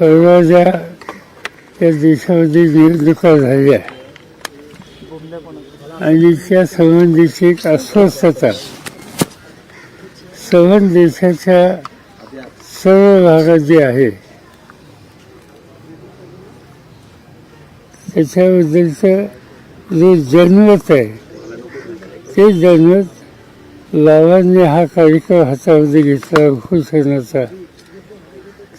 परवाच्या त्या देशामध्ये निवडणुका झाल्या आणि त्या संबंधीची एक अस्वस्थता. सर्व देशाच्या सर्व भागात जे आहे. त्याच्याबद्दलचं जे जनमत आहे ते जनमत लावांनी हा कार्यक्रम हातामध्ये घेतला उपोषणाचा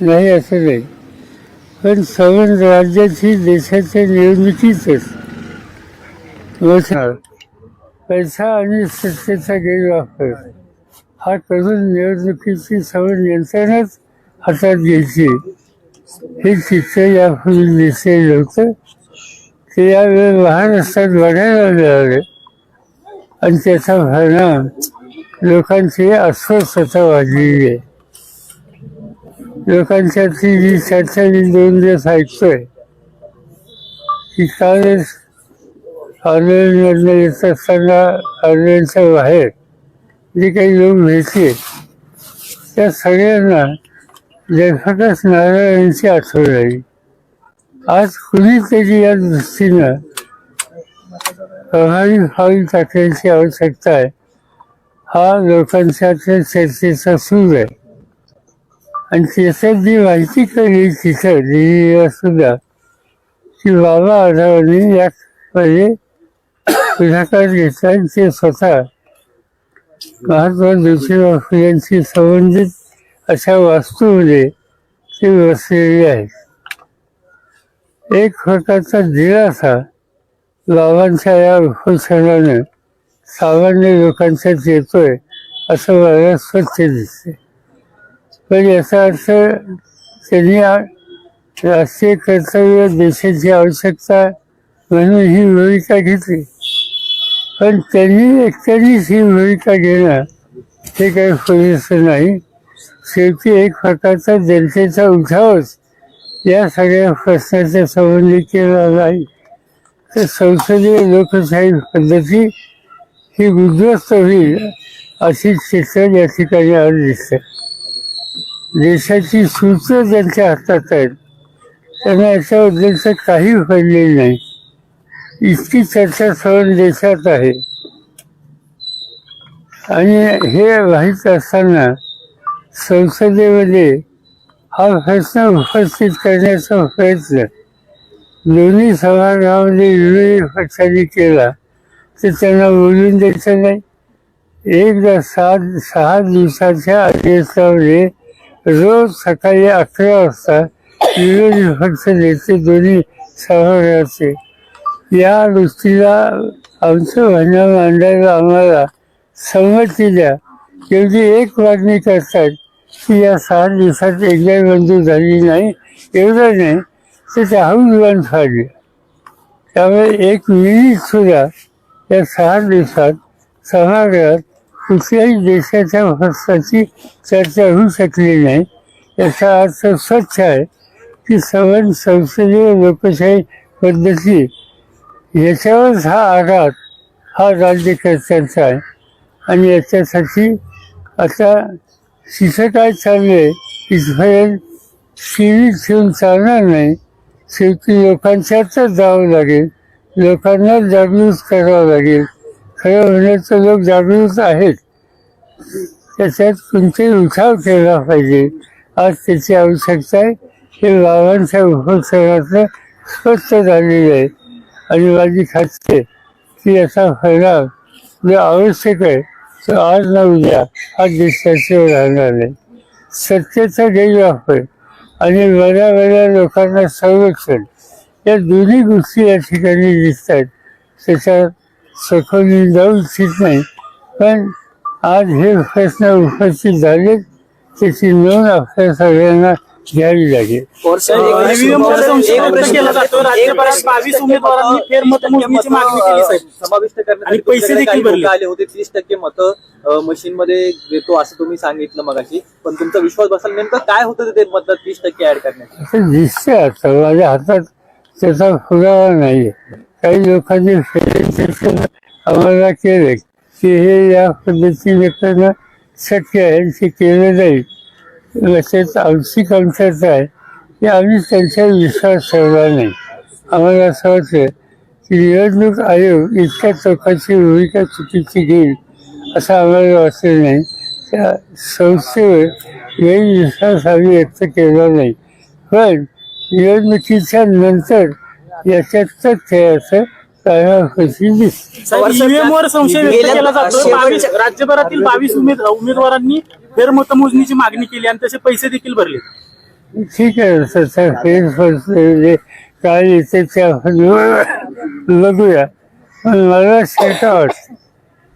नाही असं नाही. पण सवन राज्याची देशाच्या मोठा पैसा आणि सत्तेचा गैरवापर. हा करून निवडणुकीची सवन यंत्रणाच हातात घ्यायची. हे चित्र यापूर्वी दिसलेलं होतं ते यावेळी महाराष्ट्रात बघायला मिळाले आणि त्याचा परिणाम लोकांची अस्वस्थता वाढलेली आहे. लोकांच्याची जी चर्चा मी दोन दिवस ऐकतोय की कालच ऑनलाईनमधनं येत असताना ऑनलाईनच्या बाहेर जे काही लोक भेटले त्या सगळ्यांना लेखकच नारायणांची आठवण आली. आज कुणीतरी या दृष्टीनं प्रभावी पाऊल टाकण्याची आवश्यकता आहे. हा लोकांच्या चर्चेचा सूर आहे. आणि त्याच्यात जी माहिती कळली तिथं दिल्लीला सुद्धा की बाबा आढावांनी यामध्ये पुढाकार घेतला आणि ते स्वतः महात्मा ज्योतिबा फुल्यांशी संबंधित अशा वास्तूमध्ये ते बसलेले आहेत. एक प्रकारचा दिलासा बाबांच्या या उपोषणानं सामान्य लोकांच्यात येतोय असं मला स्वच्छ दिसते पण याचा अर्थ त्यांनी राष्ट्रीय कर्तव्य देशाची आवश्यकता म्हणून ही भूमिका घेतली. पण त्यांनी एकट्यानेच ही भूमिका घेणं हे काही पुरेसं नाही. शेवटी एक प्रकारचा जनतेचा उठावच या सगळ्या प्रश्नाच्या संबंधी केला नाही. तर संसदीय लोकशाही पद्धती ही उद्ध्वस्त होईल अशी चित्र या ठिकाणी आज दिसतं देशाची सूत्र ज्यांच्या हातात आहेत त्यांना याच्याबद्दलचं काही पडलेलं नाही. इतकी चर्चा सर्व देशात आहे. आणि हे माहीत असताना संसदेमध्ये हा प्रश्न उपस्थित करण्याचा प्रयत्न दोन्ही सभागृहामध्ये विरोधी पक्षांनी केला तर त्यांना बोलून द्यायचं नाही. एकदा सात सहा दिवसाच्या अधिवेशनामध्ये रोज सकाळी अकरा वाजता विरोधी पक्ष नेते दोन्ही सभागृहाचे या गोष्टीला आमचं म्हणणं मांडायला आम्हाला संमती द्या. एवढी एक मागणी करतात की या सहा दिवसात एकदा मंजूर झाली नाही एवढं नाही तर त्याहून विमान फाडले त्यामुळे एक मिनिट सुद्धा या सहा दिवसात सभागृहात कुठल्याही देशाच्या हस्ताची चर्चा होऊ शकली नाही. याचा अर्थ स्वच्छ आहे की सवन संसदीय लोकशाही पद्धती. याच्यावरच हा आघात हा राज्यकर्त्यांचा आहे. आणि याच्यासाठी आता तिथं काय चाललंय इथपर्यंत शिवी ठेवून चालणार नाही. शेवटी लोकांच्यातच जावं लागेल. लोकांना जागृत करावं लागेल. खरं म्हणण्याचं लोक जागृत आहेत. त्याच्यात तुमचे उठाव केला पाहिजे. आज त्याची आवश्यकता आहे. हे बाबांच्या उपक्रमातलं स्पष्ट झालेलं आहे. आणि माझी खात्री की याचा फायदा जो आवश्यक आहे तो आज ना उद्या हा देशाशिवाय राहणार नाही. सत्तेचा गैरवापर आणि बऱ्या बऱ्या लोकांना संरक्षण या दोन्ही गोष्टी या ठिकाणी दिसत आहेत. त्याच्यात सखोली जाऊ इच्छित नाही पण आज हे प्रश्न उपस्थित झाले त्याची नोंद आपल्या सगळ्यांना घ्यावी लागेल. आणि पैसे देखील आले होते तीस टक्के मतं मशीन मध्ये देतो असं तुम्ही सांगितलं मगाशी. पण तुमचा विश्वास बसाल नेमकं काय होतं ते मत तीस टक्के ऍड करण्यात? असं दिसतंय आता. माझ्या हातात त्याचा पुरावा नाही काही लोकांनी आम्हाला केले की हे या पद्धतीने करणं शक्य आहे ते केलं जाईल. तसेच आमची कमतरता आहे. की आम्ही त्यांच्यावर विश्वास ठेवला नाही. आम्हाला असं वाटतं की निवडणूक आयोग इतक्या चौकाची भूमिका चुकीची घेईल असं आम्हाला वाटलं नाही. त्या संस्थेवर गैरविश्वास आम्ही व्यक्त केला नाही. पण निवडणुकीच्या नंतर याच्यात तथ्य असं कानाकोशी दिसतं साहेब ईव्हीएम वर संशय व्यक्त गेल्या- केला जातो. शेवटच्या- बावीस राज्यभरातील बावीस उमेद उमेदवारांनी फेरमतमोजणीची मागणी केली आणि तसे पैसे देखील भरले. ठीक आहे फेस काय येते पण मला शंका वाटते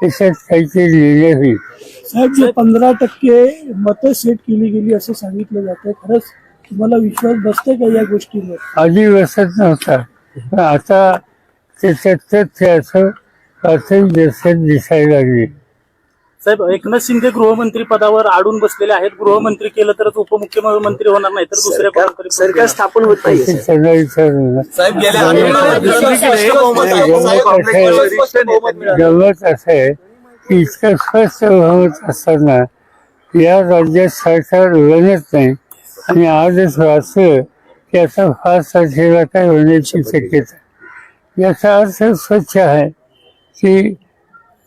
त्याच्यात काहीतरी लिहिले होईल साहेब जे पंधरा टक्के मतं सेट केली गेली असं सांगितलं जातं खरंच तुम्हाला विश्वास बसते का या गोष्टीवर? आधी बसत नव्हता. पण आता त्याच्यात तथ्य असं प्राथमिक दर्शन दिसायला लागले. साहेब एकनाथ शिंदे गृहमंत्री पदावर अडून बसलेले आहेत. गृहमंत्री केलं तरच उपमुख्यमंत्री होणार नाही तर दुसऱ्या सरकार कोणाकडे सरकार स्थापन होत नाही. साहेब. गेल्या गमत असं आहे. की इतकं स्पष्ट बहुमत असताना या राज्यात सरकार बनत नाही. आणि आजच वाचलं की आता फार तारखेला काय होण्याची शक्यता. याचा अर्थ स्वच्छ आहे की